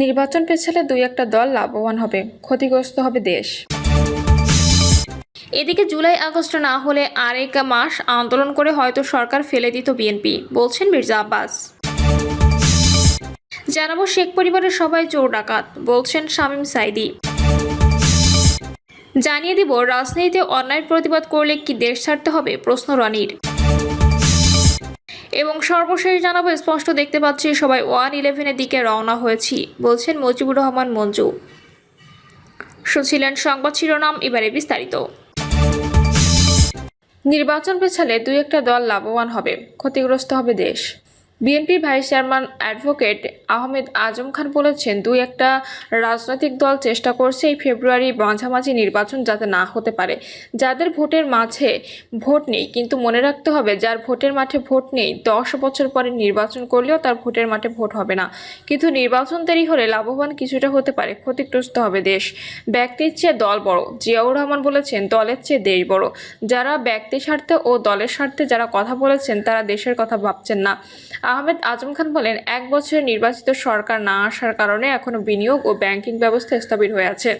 নির্বাচন পেছালে দুই একটা দল লাভবান হবে, ক্ষতিগ্রস্ত হবে দেশ। এদিকে জুলাই আগস্ট না হলে আরেক মাস আন্দোলন করে হয়তো সরকার ফেলে দিত বিএনপি, বলছেন মির্জা আব্বাস। জানাব শেখ পরিবারের সবাই চোর ডাকাত, বলছেন শামীম সাইদি। জানিয়ে দিব, রাজনীতিতে অন্যায় প্রতিবাদ করলে কি দেশ ছাড়তে হবে? প্রশ্ন রনির। এবং সর্বশেষ জানাব, স্পষ্ট দেখতে পাচ্ছি, সবাই ওয়ান ইলেভেনের দিকে রওনা হয়েছি, বলছেন মজিবুর রহমান মঞ্জু। শুনছিলেন সংবাদ শিরোনাম, এবারে বিস্তারিত। নির্বাচন পেছালে দুই একটা দল লাভবান হবে, ক্ষতিগ্রস্ত হবে দেশ। বিএনপির vice chairman advocate Ahmed Azam Khan বলেছেন, দুই একটা রাজনৈতিক দল চেষ্টা করছে এই ফেব্রুয়ারি মাঝামাঝি নির্বাচন যাতে না হতে পারে। যাদের ভোটের মাঝে ভোট নেই, কিন্তু মনে রাখতে হবে যার ভোটের মাঠে ভোট নেই, দশ বছর পরে নির্বাচন করলেও তার ভোটের মাঠে ভোট হবে না। কিন্তু নির্বাচন দেরি হলে লাভবান কিছুটা হতে পারে, ক্ষতিগ্রস্ত হবে দেশ। ব্যক্তির চেয়ে দল বড়, জিয়াউর রহমান বলেছেন, দলের চেয়ে দেশ বড়। যারা ব্যক্তি স্বার্থে ও দলের স্বার্থে যারা কথা বলেছেন, তারা দেশের কথা ভাবছেন না। আহমেদ আজম খান বলেন, এক বছরের নির্বাচিত সরকার না আসার কারণে এখনও বিনিয়োগ ও ব্যাংকিং ব্যবস্থা স্থবির হয়ে আছে।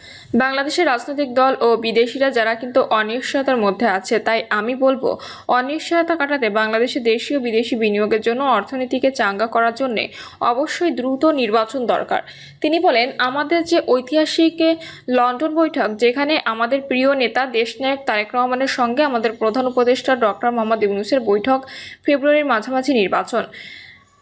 বাংলাদেশের রাজনৈতিক দল ও বিদেশিরা যারা কিন্তু অনিশ্চয়তার মধ্যে আছে, তাই আমি বলব, অনিশ্চয়তা কাটাতে বাংলাদেশে দেশীয় বিদেশি বিনিয়োগের জন্য অর্থনীতিকে চাঙ্গা করার জন্য অবশ্যই দ্রুত নির্বাচন দরকার। তিনি বলেন, আমাদের যে ঐতিহাসিক লন্ডন বৈঠক, যেখানে আমাদের প্রিয় নেতা দেশনায়ক তারেক রহমানের সঙ্গে আমাদের প্রধান উপদেষ্টা ডক্টর মোহাম্মদ ইউনুসের বৈঠক, ফেব্রুয়ারির মাঝামাঝি নির্বাচন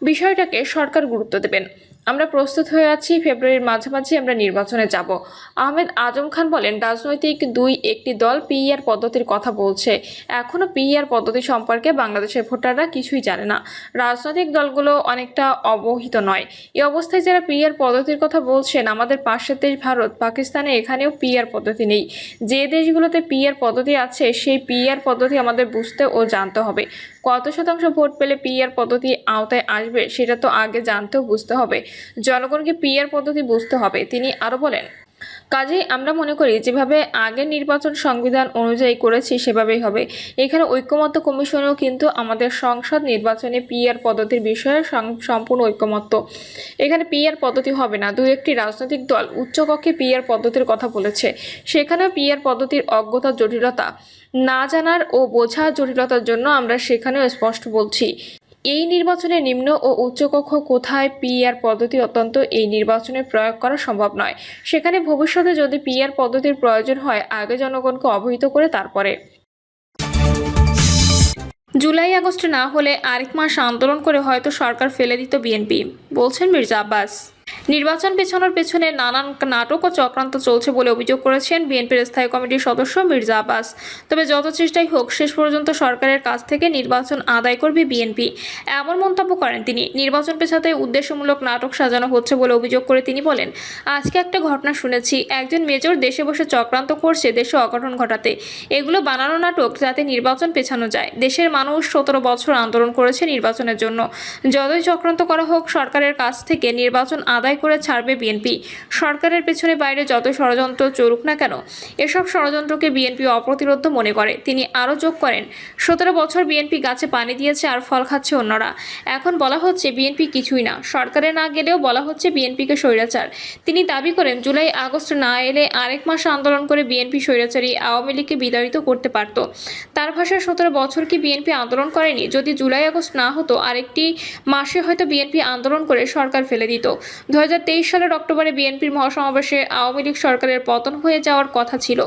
বিষয়টাকে সরকার গুরুত্ব দেবেন। আমরা প্রস্তুত হয়ে আছি, ফেব্রুয়ারির মাঝামাঝি আমরা নির্বাচনে যাব। আহমেদ আজম খান বলেন, রাজনৈতিক দুই একটি দল পিইআর পদ্ধতির কথা বলছে। এখনও পিইআর পদ্ধতি সম্পর্কে বাংলাদেশের ভোটাররা কিছুই জানে না। রাজনৈতিক দলগুলো অনেকটা অবহিত নয়। এই অবস্থায় যারা পিইআর পদ্ধতির কথা বলছেন, আমাদের পাশের দেশ ভারত, পাকিস্তানে এখানেও পিইআর পদ্ধতি নেই। যে দেশগুলোতে পিইআর পদ্ধতি আছে, সেই পিইআর পদ্ধতি আমাদের বুঝতে ও জানতে হবে। কত শতাংশ ভোট পেলে পিআর পদ্ধতি আওতায় আসবে সেটা তো আগে জানতেও বুঝতে হবে। জনগণকে পিআর পদ্ধতি বুঝতে হবে, তিনি আরও বলেন। কাজেই আমরা মনে করি, যেভাবে আগের নির্বাচন সংবিধান অনুযায়ী করেছি সেভাবেই হবে। এখানে ঐক্যমত্য কমিশনেও কিন্তু আমাদের সংসদ নির্বাচনে পিআর পদ্ধতির বিষয়ে সম্পূর্ণ ঐক্যমত্য। এখানে পিআর পদ্ধতি হবে না দুই একটি রাজনৈতিক দল উচ্চকক্ষে পিআর পদ্ধতির কথা বলেছে। সেখানেও পিআর পদ্ধতির অজ্ঞতা, জটিলতা। না জানার ও বোঝা জটিলতার জন্য আমরা সেখানেও স্পষ্ট বলছি। এই নির্বাচনে নিম্ন ও উচ্চকক্ষ কোথায় পিআর পদ্ধতি অত্যন্ত এই নির্বাচনে প্রয়োগ করা সম্ভব নয়। সেখানে ভবিষ্যতে যদি পিআর পদ্ধতির প্রয়োজন হয়, আগে জনগণকে অবহিত করে তারপরে। জুলাই, আগস্ট না হলে আরেক মাস আন্দোলন করে হয়তো সরকার ফেলে দিত বিএনপি, বলছেন মির্জা আব্বাস। নির্বাচন পেছানোর পেছনে নানান নাটক ও চক্রান্ত চলছে বলে অভিযোগ করেছেন বিএনপির স্থায়ী কমিটির সদস্য মির্জা আব্বাস। তবে যত চেষ্টাই হোক, শেষ পর্যন্ত সরকারের কাছ থেকে নির্বাচন আদায় করবে বিএনপি। এমন মন্তব্য করেন তিনি। নির্বাচন পেছাতে উদ্দেশ্যমূলক নাটক সাজানো হচ্ছে বলে অভিযোগ করে তিনি বলেন, আজকে একটা ঘটনা শুনেছি। একজন মেজর দেশে বসে চক্রান্ত করছে দেশে অঘটন ঘটাতে। এগুলো বানানো নাটক যাতে নির্বাচন পেছানো যায়। দেশের মানুষ সতেরো বছর আন্দোলন করেছে নির্বাচনের জন্য। যতই চক্রান্ত করা হোক, সরকারের কাছ থেকে নির্বাচন আদায় করে ছাড়বে বিএনপি। সরকারের পেছনে বাইরে যত ষড়যন্ত্র চলুক না কেন, এসব ষড়যন্ত্রকে বিএনপি অপ্রতিরোধ মনে করে। তিনি আরও যোগ করেন, সতেরো বছর বিএনপি গাছে পানি দিয়েছে আর ফল খাচ্ছে অন্যরা। এখন বলা হচ্ছে বিএনপি কিছুই না। সরকারে না গেলেও বলা হচ্ছে বিএনপিকে স্বৈরাচার। তিনি দাবি করেন, জুলাই, আগস্ট না এলে আরেক মাস আন্দোলন করে বিএনপি স্বৈরাচারী আওয়ামী লীগকে বিতাড়িত করতে পারত। তার ভাষায়, সতেরো বছর কি বিএনপি আন্দোলন করেনি? যদি জুলাই, আগস্ট না হতো, আরেকটি মাসে হয়তো বিএনপি আন্দোলন করে সরকার ফেলে দিত। দু হাজার তেইশ সালের অক্টোবরে বিএনপির মহাসমাবেশে আওয়ামী লীগ সরকারের পতন হয়ে যাওয়ার কথা ছিল।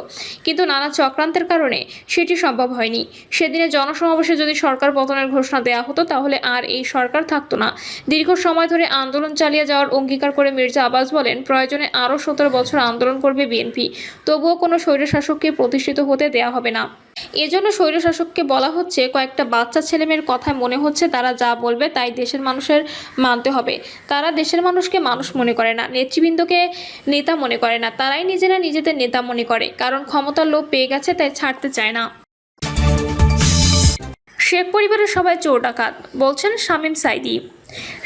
কিন্তু নানা চক্রান্তের কারণে সেটি সম্ভব হয়নি। সেদিনে জনসমাবেশে যদি সরকার পতনের ঘোষণা দেওয়া হতো, তাহলে আর এই সরকার থাকতো না। দীর্ঘ সময় ধরে আন্দোলন চালিয়ে যাওয়ার অঙ্গীকার করে মির্জা আবাস বলেন, প্রয়োজনে আরও সতেরো বছর আন্দোলন করবে বিএনপি। তবুও কোনো স্বৈরশাসককে প্রতিষ্ঠিত হতে দেয়া হবে না। এজন্য স্বৈরশাসককে বলা হচ্ছে, কয়েকটা বাচ্চা ছেলেমেয়ের কথায় মনে হচ্ছে তারা যা বলবে তাই দেশের মানুষের মানতে হবে। তারা দেশের মানুষকে মানুষ মনে করে না, নেতৃবৃন্দকে নেতা মনে করে না, তারাই নিজেরা নিজেদের নেতা মনে করে। কারণ ক্ষমতার লোভ পেয়ে গেছে, তাই ছাড়তে চায় না। শেখ পরিবারের সবাই চোর ডাকাত, বলছেন শামীম সাইদি।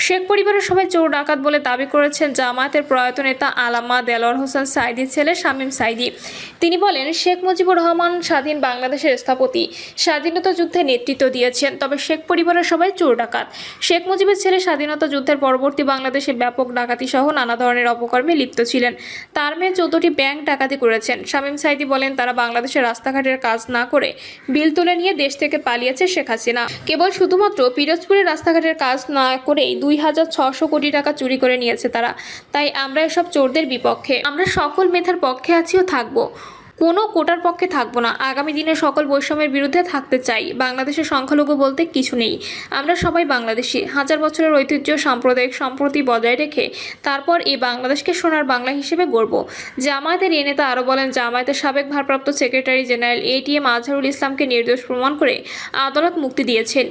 শেখ পরিবারের সবাই চোর ডাকাত বলে দাবি করেছেন জামায়াতের প্রয়াত নেতা আলামা দেলোয়ার হোসেন সাইদির ছেলে শামীম সাইদি। তিনি বলেন, শেখ মুজিবুর রহমান স্বাধীন বাংলাদেশের স্থপতি। স্বাধীনতা যুদ্ধে নেতৃত্ব দিয়েছেন, তবে শেখ পরিবারের সবাই চোর ডাকাত। শেখ মুজিবের ছেলে স্বাধীনতা যুদ্ধের পরবর্তী বাংলাদেশে ব্যাপক ডাকাতি সহ নানা ধরনের অপকর্মে লিপ্ত ছিলেন। তার মেয়ে চোদ্দটি ব্যাংক ডাকাতি করেছেন। শামীম সাইদি বলেন, তারা বাংলাদেশের রাস্তাঘাটের কাজ না করে বিল তুলে নিয়ে দেশ থেকে পালিয়েছে শেখ হাসিনা। কেবল শুধুমাত্র পিরোজপুরের রাস্তাঘাটের কাজ না করেই দুই হাজার ছশো কোটি টাকা চুরি করে নিয়েছে তারা। তাই আমরা এসব চোরদের বিপক্ষে। আমরা সকল মেধার পক্ষে আছিও থাকব। কোনো কোটার পক্ষে থাকব না। আগামী দিনে সকল বৈষম্যের বিরুদ্ধে থাকতে চাই। বাংলাদেশের সংখ্যালঘু বলতে কিছু নেই। আমরা সবাই বাংলাদেশি। হাজার বছরের ঐতিহ্য, সাম্প্রদায়িক সম্প্রতি বজায় রেখে তারপর এই বাংলাদেশকে সোনার বাংলা হিসেবে গড়ব। জামায়াতের এ নেতা আরও বলেন, জামায়াতের সাবেক ভারপ্রাপ্ত সেক্রেটারি জেনারেল এটিএম আজহারুল ইসলামকে নির্দোষ প্রমাণ করে আদালত মুক্তি দিয়েছেন।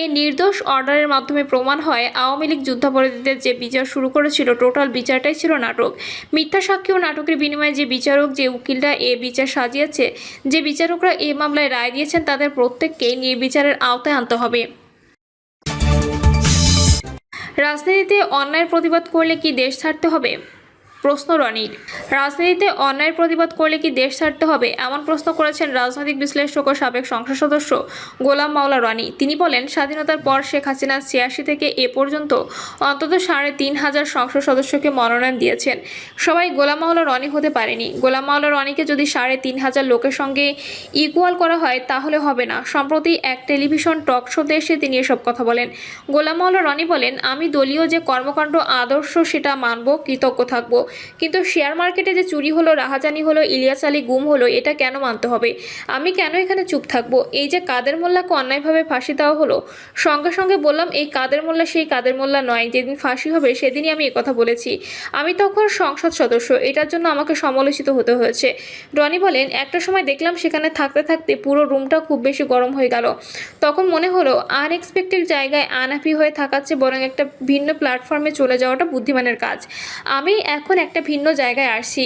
এ নির্দোষ অর্ডারের মাধ্যমে প্রমাণ হয়, আওয়ামী লীগ যুদ্ধাপরাধীদের যে বিচার শুরু করেছিল, টোটাল বিচারটাই ছিল নাটক। মিথ্যা সাক্ষী ও নাটকের বিনিময়ে যে বিচারক, যে উকিলরা এ বিচার সাজিয়েছে। যে বিচারকরা এই মামলায় রায় দিয়েছেন, তাদের প্রত্যেককেই নির্বিচারের আওতায় আনতে হবে। রাজনীতিতে অন্যায়ের প্রতিবাদ করলে কি দেশ ছাড়তে হবে? প্রশ্ন রনির রাজনীতিতে অন্যায়ের প্রতিবাদ করলে কি দেশ ছাড়তে হবে? এমন প্রশ্ন করেছেন রাজনৈতিক বিশ্লেষক ও সাবেক সংসদ সদস্য গোলাম মাওলা রনি। তিনি বলেন, স্বাধীনতার পর শেখ হাসিনা ছিয়াশি থেকে এ পর্যন্ত অন্তত সাড়ে তিন হাজার সংসদ সদস্যকে মনোনয়ন দিয়েছেন। সবাই গোলাম মাওলা রনি হতে পারেনি। গোলাম মাওলা রনিকে যদি সাড়ে তিন হাজার লোকের সঙ্গে ইকুয়াল করা হয়, তাহলে হবে না। সম্প্রতি এক টেলিভিশন টক শোতে এসে তিনি এসব কথা বলেন। গোলাম মাওলা রনি বলেন, আমি দলীয় যে কর্মকাণ্ড আদর্শ, সেটা মানব, কৃতজ্ঞ থাকব। কিন্তু শেয়ার মার্কেটে যে চুরি হলো, রাহাজানি হলো, ইলিয়াস আলী গুম হলো, এটা কেন মানতে হবে? আমি কেন এখানে চুপ থাকব? এই যে কাদের মোল্লাকে অন্যায়ভাবে ফাঁসি দেওয়া হলো? সঙ্গে সঙ্গে বললাম, এই কাদের মোল্লা সেই কাদের মোল্লা নয়, যেদিন ফাঁসি হবে সেদিনই আমি কথা বলেছি। আমি তখন সংসদ সদস্য, এটার জন্য আমাকে সমালোচিত হতে হয়েছে। রনি বলেন, একটা সময় দেখলাম সেখানে থাকতে থাকতে পুরো রুমটা খুব বেশি গরম হয়ে গেল। তখন মনে হলো, আনএক্সপেক্টেড জায়গায় আনহ্যাপি হয়ে থাকাচ্ছে বরং একটা ভিন্ন প্ল্যাটফর্মে চলে যাওয়াটা বুদ্ধিমানের কাজ। আমি এখন একটা ভিন্ন জায়গায় আসছি।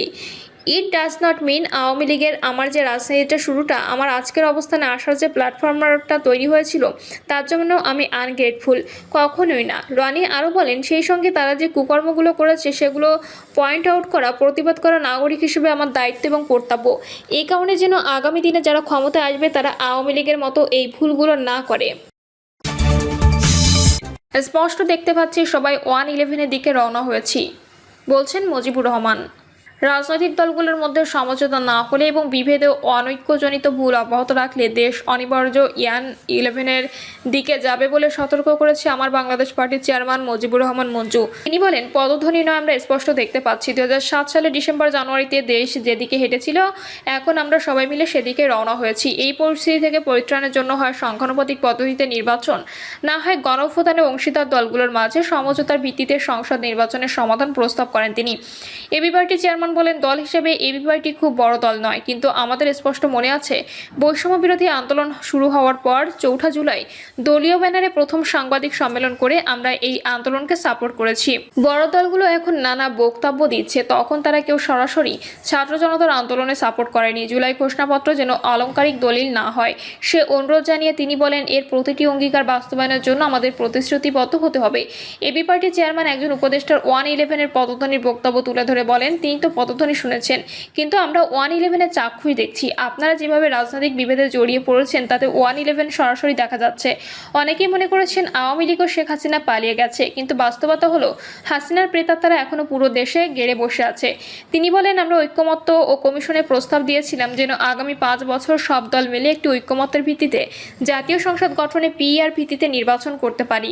It does not mean Awami লীগের আমার যে রাজনীতিটা শুরুটা, আমার আজকের অবস্থানে আসার যে প্ল্যাটফর্মটা তৈরি হয়েছিল, তার জন্য আমি আনগ্রেটফুল কখনোই না। রনি আরও বলেন, সেই সঙ্গে তারা যে কুকর্মগুলো করেছে, সেগুলো পয়েন্ট আউট করা, প্রতিবাদ করা নাগরিক হিসেবে আমার দায়িত্ব এবং কর্তব্য। এই কারণে যেন আগামী দিনে যারা ক্ষমতায় আসবে, তারা আওয়ামী লীগের মতো এই ভুলগুলো না করে। স্পষ্ট দেখতে পাচ্ছি, সবাই ওয়ান ইলেভেনের দিকে রওনা হয়েছি। বলছেন মজিবুর রহমান। রাজনৈতিক দলগুলোর মধ্যে সমঝোতা না হলে এবং বিভেদে অনৈক্যজনিত ভুল অব্যাহত রাখলে দেশ অনিবার্য ইয়ান ইলেভেনের দিকে যাবে বলে সতর্ক করেছে আমার বাংলাদেশ পার্টির চেয়ারম্যান মুজিবুর রহমান মঞ্জু। তিনি বলেন, পদধ্বনি নয় আমরা স্পষ্ট দেখতে পাচ্ছি। দু সালে ডিসেম্বর জানুয়ারিতে দেশ যেদিকে হেঁটেছিল, এখন আমরা সবাই মিলে সেদিকে রওনা হয়েছি। এই পরিস্থিতি থেকে পরিত্রাণের জন্য হয় সংখ্যানুপাতিক পদ্ধতিতে নির্বাচন। না হয় গণভোটানে অংশীদার দলগুলোর মাঝে সমঝোতার ভিত্তিতে সংসদ নির্বাচনের সমাধান প্রস্তাব করেন তিনি। এবি পার্টি চেয়ারম্যান বলেন দল হিসেবে এবি পার্টি খুব বড় দল নয়। কিন্তু আমাদের স্পষ্ট মনে আছে বৈষম্য বিরোধী আন্দোলন শুরু হওয়ার পর চৌঠা জুলাই দলীয় ব্যানারে প্রথম সাংবাদিক সম্মেলন করে আমরা এই আন্দোলনকে সাপোর্ট করেছি। বড় দলগুলো এখন নানা বক্তব্য দিচ্ছে, তখন তারা কেউ সরাসরি ছাত্র জনতার আন্দোলনে সাপোর্ট করেনি। জুলাই ঘোষণাপত্র যেন আলংকারিক দলিল না হয়, সে অনুরোধ জানিয়ে তিনি বলেন, এর প্রতিটি অঙ্গীকার বাস্তবায়নের জন্য আমাদের প্রতিশ্রুতিবদ্ধ হতে হবে। এবি পার্টির চেয়ারম্যান একজন উপদেষ্টার ওয়ান ইলেভেনের পদধ্বনির বক্তব্য তুলে ধরে বলেন, তিনি তো পদধ্বনি শুনেছেন। কিন্তু আমরা ওয়ান ইলেভেনের চাক্ষুষ দেখছি। আপনারা যেভাবে রাজনৈতিক বিভেদে জড়িয়ে পড়েছেন, তাতে ওয়ান ইলেভেন সরাসরি দেখা যাচ্ছে। অনেকেই মনে করেছেন আওয়ামী লীগ শেখ হাসিনা পালিয়ে গেছে। কিন্তু বাস্তবতা হলো, হাসিনার প্রেতাত্মারা এখনও পুরো দেশে গেড়ে বসে আছে। তিনি বলেন, আমরা ঐক্যমত্য ও কমিশনে প্রস্তাব দিয়েছিলাম যেন আগামী পাঁচ বছর সব দল মিলে একটি ঐক্যমত্যের ভিত্তিতে জাতীয় সংসদ গঠনে পিআর ভিত্তিতে নির্বাচন করতে পারি।